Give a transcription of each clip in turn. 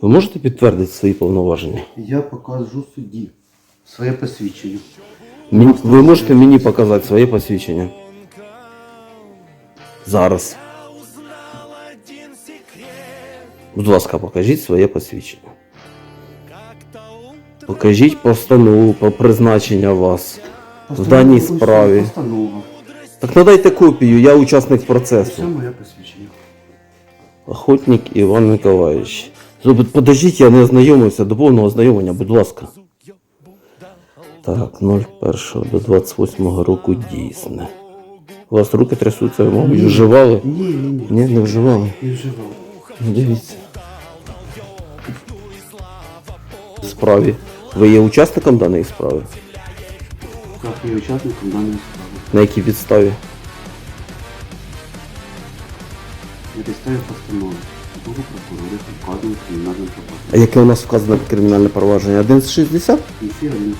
Ви можете підтвердити свої повноваження? Я покажу судді своє посвідчення. Мені- Ви можете мені показати своє посвідчення? Зараз. Будь ласка, покажіть своє посвідчення. Покажіть постанову про призначення вас в даній Постанова- справі. Постанова. Так надайте копію, я учасник процесу. Це моє посвідчення. Охотник Іван Миколаївич. Подождіть, я не ознайомився до повного ознайомлення, будь ласка. Так, 01 до 28 року дійсне. У вас руки трясуться, мабуть, вживали? Ні, ні, ні. Ні, не вживали. Не вживав. Ну, Дивіться. Справі. Ви є учасником даної справи? Так, я учасником даної справи. На якій підставі? На підставі постанови. Буду прокурори вказано кримінальним А яке у нас вказане кримінальне провадження? 1160? Кінці 11.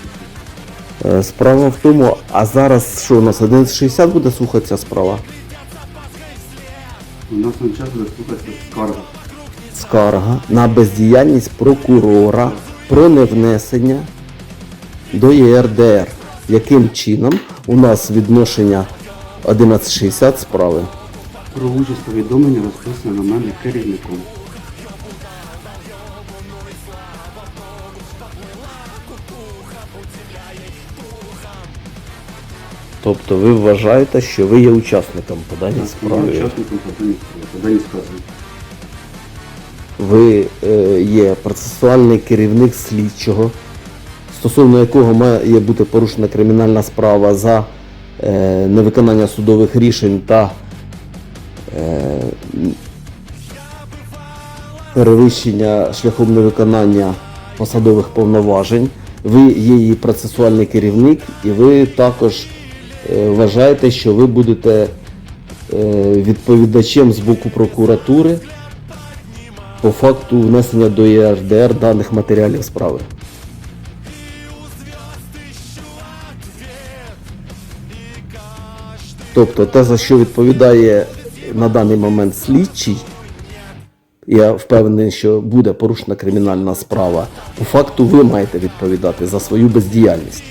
Е, Справа в тому, а зараз що у нас 1160 буде слухатися справа? У нас на час буде слухатися скарга. Скарга на бездіяльність прокурора про невнесення до ЄРДР. Яким чином у нас відношення 1160 справи? Про участь повідомлення розписано на мене керівником. Тобто ви вважаєте, що ви є учасником по даній Так, Я справі. учасником по даній. По даній справі. Ви е, є процесуальний керівник слідчого, стосовно якого має бути порушена кримінальна справа за е, невиконання судових рішень та перевищення шляхом невиконання посадових повноважень. Ви є її процесуальний керівник, і ви також е, вважаєте, що ви будете е, відповідачем з боку прокуратури по факту внесення до ЄРДР даних матеріалів справи. Тобто те, за що відповідає на даний момент слідчий, я впевнений, що буде порушена кримінальна справа. По факту ви маєте відповідати за свою бездіяльність.